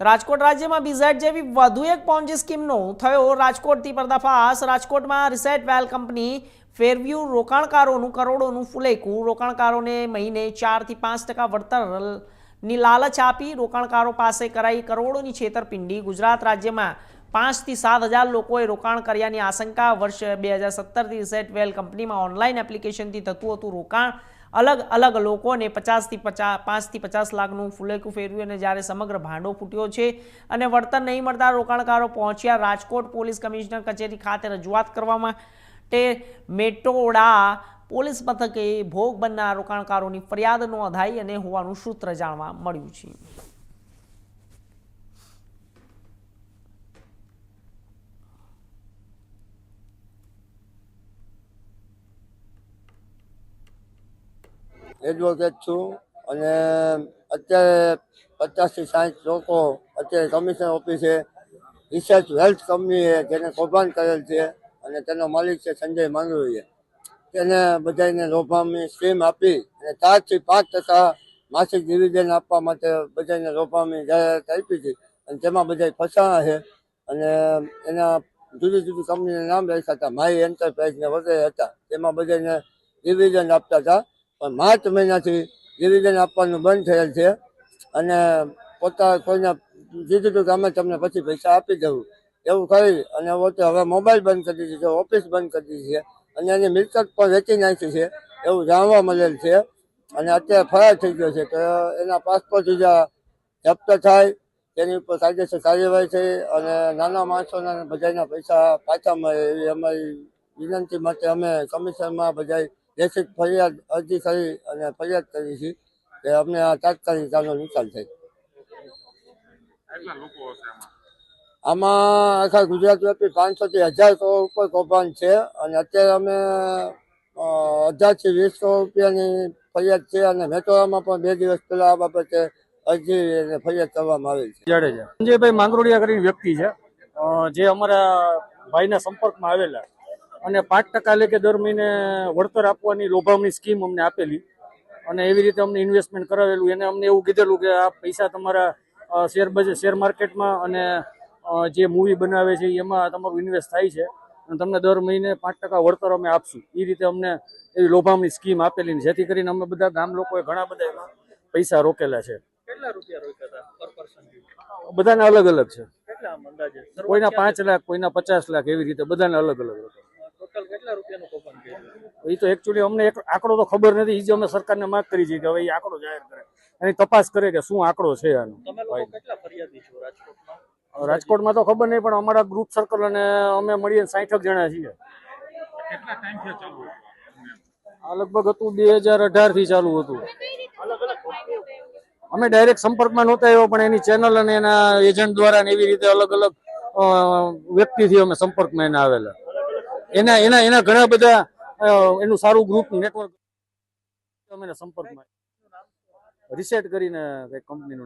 રાજકોટ રાજ્યમાં બીઝેડ જેવી વધુ એક પોન્જી સ્કીમનો થયો રાજકોટથી પર્દાફાશ. રાજકોટમાં રિસેટ વેલ કંપની ફેરવ્યુ રોકાણકારોનું કરોડોનું ફુલેકું. રોકાણકારોને મહિને ચારથી પાંચ ટકા વળતરની લાલચ આપી રોકાણકારો પાસે કરાઈ કરોડોની છેતરપિંડી. ગુજરાત રાજ્યમાં પાંચથી સાત હજાર લોકોએ રોકાણ કર્યાની આશંકા. વર્ષ બે હજાર સત્તરથી રિસેટ વેલ કંપનીમાં ઓનલાઈન એપ્લિકેશનથી થતું હતું રોકાણ. અલગ અલગ લોકોને પચાસથી પચાસ પાંચથી પચાસ લાખનું ફુલેકું ફેરવ્યું અને જ્યારે સમગ્ર ભાંડો ફૂટ્યો છે અને વળતર નહીં મળતા રોકાણકારો પહોંચ્યા, રાજકોટ પોલીસ કમિશનર કચેરી ખાતે રજૂઆત કરવામાં તે મેટોડા પોલીસ મથકે ભોગ બનનાર રોકાણકારોની ફરિયાદ નોંધાઈ અને હોવાનું સૂત્ર જાણવા મળ્યું છે. એડવોકેટ છું અને અત્યારે પચાસથી સાઠ લોકો અત્યારે કમિશન ઓફિસે રિસર્ચ હેલ્થ કંપનીએ જેને કૌભાંડ કરેલ છે અને તેનો માલિક છે સંજય માંગરોળીએ તેને બધાને લોભામણી સ્કીમ આપી અને ચારથી પાંચ ટકા માસિક ડિવિઝન આપવા માટે બધાને લોભામણી જાહેરાત આપી હતી અને તેમાં બધા ફસાણા છે. અને એના જુદી જુદી કંપનીના નામ રાખ્યા હતા. માય એન્ટરપ્રાઇઝને વગેરે હતા. તેમાં બધાને ડિવિઝન આપતા હતા. પણ માર્ચ મહિનાથી ડિવિઝન આપવાનું બંધ થયેલ છે અને પોતા કોઈને કીધું હતું કે અમે તમને પછી પૈસા આપી દઉં એવું કરી અને પોતે હવે મોબાઈલ બંધ કરી દીધી છે, ઓફિસ બંધ કરી દીધી છે અને એની મિલકત પણ વેચી નાખી છે એવું જાણવા મળેલ છે. અને અત્યારે ફરાર થઈ ગયો છે તો એના પાસપોર્ટ બીજા જપ્ત થાય, તેની ઉપર કાયદેસર કાર્યવાહી થઈ અને નાના માણસોના બધાના પૈસા પાછા મળે એવી અમારી વિનંતી માટે અમે કમિશનમાં બધા લેખિત ફરિયાદ અરજી કરી અને ફરિયાદ કરી છે કે અમને આ તાત્કાલિક આનો નિકાલ થાય. આમાં? આખા ગુજરાત વ્યાપી પાંચસો થી હજાર કરોડ ઉપર કૌભાંડ છે અને અત્યારે અમે હજારથી વીસ કરોડ રૂપિયાની ફરિયાદ છે અને મેટોરામાં પણ બે દિવસ પહેલા આ બાબતે અરજી અને ફરિયાદ કરવામાં આવી છે. જાડેજા સંજયભાઈ માંગરોડિયા કરીને વ્યક્તિ છે. જે અમારા ભાઈના સંપર્કમાં આવેલા. અને પાંચ ટકા લેખે દર મહિને વળતર આપવાની લોભામણી સ્કીમ અમને આપેલી. અને એવી રીતે અમને ઇન્વેસ્ટમેન્ટ કરાવેલું. એને અમને એવું કીધેલું કે આ પૈસા તમારા શેર બજાર શેર માર્કેટમાં અને જે મૂવી બનાવે છે એમાં તમારું ઇન્વેસ્ટ થાય છે. અને તમને દર મહિને પાંચ ટકા વળતર અમે આપશું. એ રીતે અમને એવી લોભામણી સ્કીમ આપેલી. જેથી કરીને અમે બધા ગામ લોકોએ ઘણા બધા એમાં પૈસા રોકેલા છે. બધાને અલગ અલગ છે. કોઈના પાંચ લાખ કોઈના પચાસ લાખ એવી રીતે બધાને અલગ અલગ ટોટલ કેટલા રૂપિયાનું કૌભાંડ કર્યું? એ તો એકચ્યુઅલી અમને એક આંકડો તો ખબર નથી એ જે અમે સરકારને માંગ કરી છે કે હવે એ આંકડો જાહેર કરે. એની તપાસ કરે કે શું આંકડો છે આનો. તમે લોકો કેટલા ફરિયાદી છો રાજકોટમાં? રાજકોટમાં તો ખબર નહીં પણ અમારા ગ્રુપ સર્કલ અને અમે મળીએ સાઠક જણા છીએ. કેટલા ટાઈમથી ચાલુ આ લગભગ હતું બે હજાર અઢારથી ચાલુ હતું. અમે ડાયરેક્ટ સંપર્કમાં નહોતા આવ્યો પણ એની ચેનલ અને એના એજન્ટ દ્વારા એવી રીતે અલગ અલગ વ્યક્તિથી અમે સંપર્કમાં એને આવેલા. એના એના એના ઘણા બધા એનું સારું ગ્રુપ નેટવર્ક અમે સંપર્કમાં. રિસેટ કરીને કઈ કંપનીનું નામ